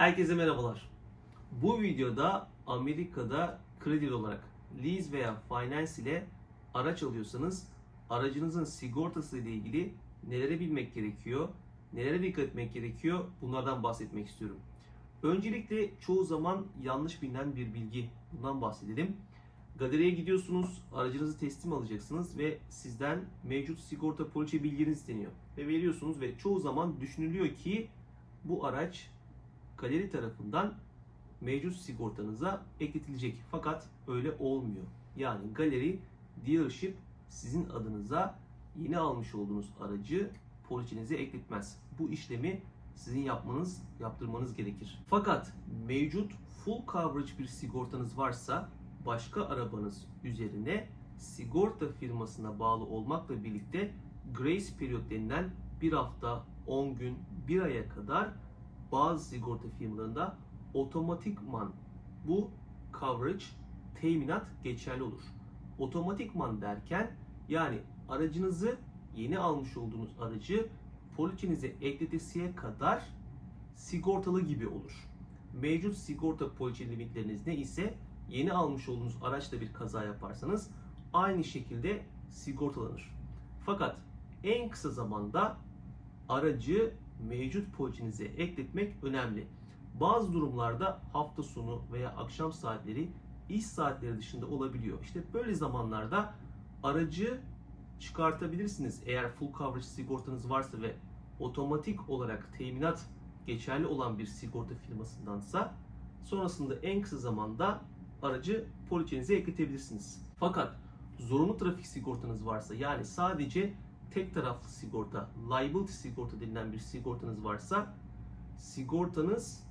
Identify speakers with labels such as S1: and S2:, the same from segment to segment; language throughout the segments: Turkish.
S1: Herkese merhabalar. Bu videoda Amerika'da kredi olarak lease veya finance ile araç alıyorsanız aracınızın sigortası ile ilgili nelere bilmek gerekiyor, nelere dikkat etmek gerekiyor bunlardan bahsetmek istiyorum. Öncelikle çoğu zaman yanlış bilinen bir bilgi bundan bahsedelim. Galeriye gidiyorsunuz, aracınızı teslim alacaksınız ve sizden mevcut sigorta poliçe bilginiz isteniyor. Ve veriyorsunuz ve çoğu zaman düşünülüyor ki bu araç galeri tarafından mevcut sigortanıza ekletilecek. Fakat öyle olmuyor. Yani galeri dealership sizin adınıza yeni almış olduğunuz aracı poliçenize ekletmez. Bu işlemi sizin yapmanız, yaptırmanız gerekir. Fakat mevcut full coverage bir sigortanız varsa başka arabanız üzerine sigorta firmasına bağlı olmakla birlikte grace period denilen bir hafta, 10 gün, 1 aya kadar bazı sigorta firmalarında otomatikman bu coverage teminat geçerli olur. Otomatikman derken yani aracınızı yeni almış olduğunuz aracı poliçenize ekletesiye kadar sigortalı gibi olur. Mevcut sigorta poliçe limitleriniz ne ise yeni almış olduğunuz araçla bir kaza yaparsanız aynı şekilde sigortalanır. Fakat en kısa zamanda aracı mevcut poliçenize ekletmek önemli. Bazı durumlarda hafta sonu veya akşam saatleri iş saatleri dışında olabiliyor. İşte böyle zamanlarda aracı çıkartabilirsiniz eğer full coverage sigortanız varsa ve otomatik olarak teminat geçerli olan bir sigorta firmasındansa sonrasında en kısa zamanda aracı poliçenize ekletebilirsiniz. Fakat zorunlu trafik sigortanız varsa yani sadece tek taraflı sigorta, liability sigorta denilen bir sigortanız varsa sigortanız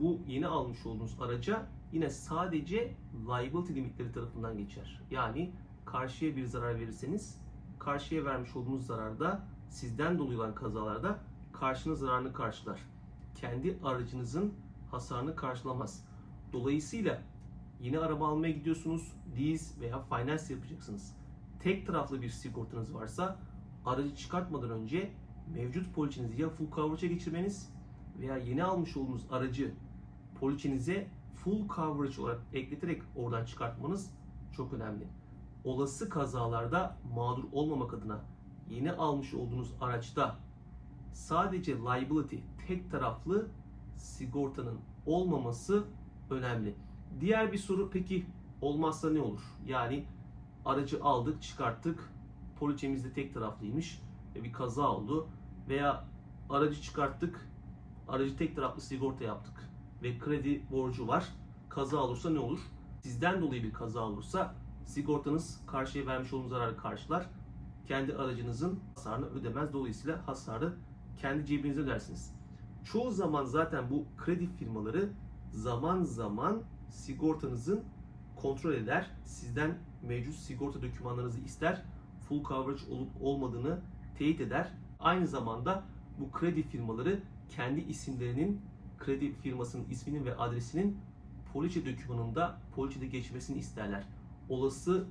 S1: bu yeni almış olduğunuz araca yine sadece liability limitleri tarafından geçer. Yani karşıya bir zarar verirseniz karşıya vermiş olduğunuz zararda sizden dolayı olan kazalarda karşının zararını karşılar. Kendi aracınızın hasarını karşılamaz. Dolayısıyla yeni araba almaya gidiyorsunuz, lease veya finance yapacaksınız. Tek taraflı bir sigortanız varsa aracı çıkartmadan önce mevcut poliçenizi ya full coverage'a geçirmeniz veya yeni almış olduğunuz aracı poliçenize full coverage olarak ekleterek oradan çıkartmanız çok önemli. Olası kazalarda mağdur olmamak adına yeni almış olduğunuz araçta sadece liability tek taraflı sigortanın olmaması önemli. Diğer bir soru peki olmazsa ne olur? Yani aracı aldık, çıkarttık, poliçemiz de tek taraflıymış ve bir kaza oldu veya aracı çıkarttık, aracı tek taraflı sigorta yaptık ve kredi borcu var. Kaza olursa ne olur? Sizden dolayı bir kaza olursa sigortanız karşıya vermiş olduğunuz zararı karşılar. Kendi aracınızın hasarını ödemez. Dolayısıyla hasarı kendi cebinize ödersiniz. Çoğu zaman zaten bu kredi firmaları zaman zaman sigortanızın kontrol eder. Sizden mevcut sigorta dokümanlarınızı ister. Full coverage olup olmadığını teyit eder. Aynı zamanda bu kredi firmaları kendi isimlerinin kredi firmasının isminin ve adresinin poliçe dokümanında poliçede geçmesini isterler. Olası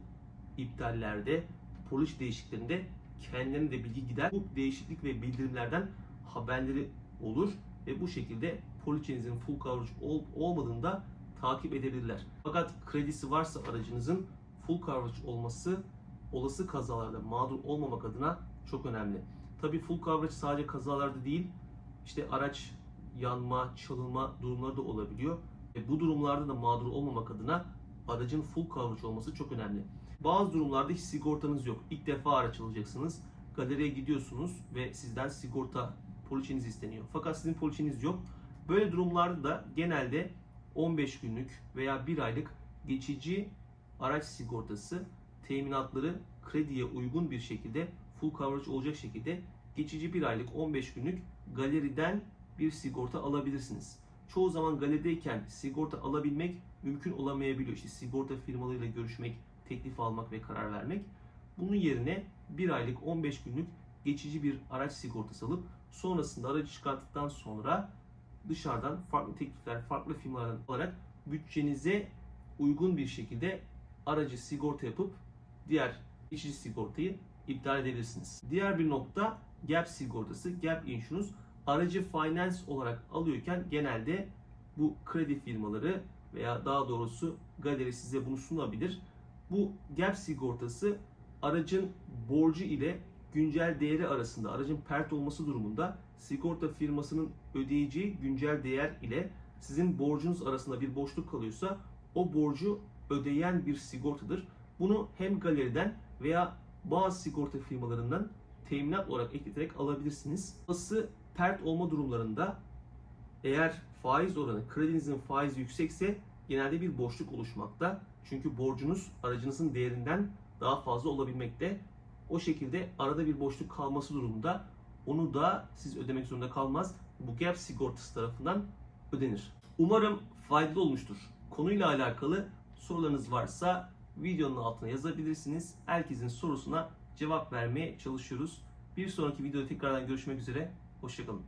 S1: iptallerde, poliçe değişikliklerinde kendilerine de bilgi gider. Bu değişiklik ve bildirimlerden haberleri olur ve bu şekilde poliçenizin full coverage olup olmadığında takip edebilirler. Fakat kredisi varsa aracınızın full coverage olması olası kazalarda mağdur olmamak adına çok önemli. Tabii full coverage sadece kazalarda değil, işte araç yanma, çalınma durumları da olabiliyor. Ve bu durumlarda da mağdur olmamak adına aracın full coverage olması çok önemli. Bazı durumlarda hiç sigortanız yok. İlk defa araç alacaksınız. Galeriye gidiyorsunuz ve sizden sigorta poliçeniz isteniyor. Fakat sizin poliçeniz yok. Böyle durumlarda da genelde 15 günlük veya 1 aylık geçici araç sigortası teminatları krediye uygun bir şekilde full coverage olacak şekilde geçici 1 aylık 15 günlük galeriden bir sigorta alabilirsiniz. Çoğu zaman galerideyken sigorta alabilmek mümkün olamayabiliyor. İşte sigorta firmalarıyla görüşmek, teklif almak ve karar vermek. Bunun yerine 1 aylık 15 günlük geçici bir araç sigortası alıp sonrasında aracı çıkarttıktan sonra dışarıdan farklı teklifler, farklı firmalardan alarak bütçenize uygun bir şekilde aracı sigorta yapıp diğer geçici sigortayı iptal edebilirsiniz. Diğer bir nokta gap sigortası, gap insurance. Aracı finance olarak alıyorken genelde bu kredi firmaları veya daha doğrusu galeri size bunu sunabilir. Bu gap sigortası aracın borcu ile güncel değeri arasında aracın pert olması durumunda sigorta firmasının ödeyeceği güncel değer ile sizin borcunuz arasında bir boşluk kalıyorsa o borcu ödeyen bir sigortadır. Bunu hem galeriden veya bazı sigorta firmalarından teminat olarak ekleterek alabilirsiniz. Olası pert olma durumlarında eğer faiz oranı, kredinizin faizi yüksekse genelde bir boşluk oluşmakta. Çünkü borcunuz aracınızın değerinden daha fazla olabilmekte. O şekilde arada bir boşluk kalması durumunda onu da siz ödemek zorunda kalmaz. Bu gap sigortası tarafından ödenir. Umarım faydalı olmuştur. Konuyla alakalı sorularınız varsa videonun altına yazabilirsiniz. Herkesin sorusuna cevap vermeye çalışıyoruz. Bir sonraki videoda tekrardan görüşmek üzere. Hoşçakalın.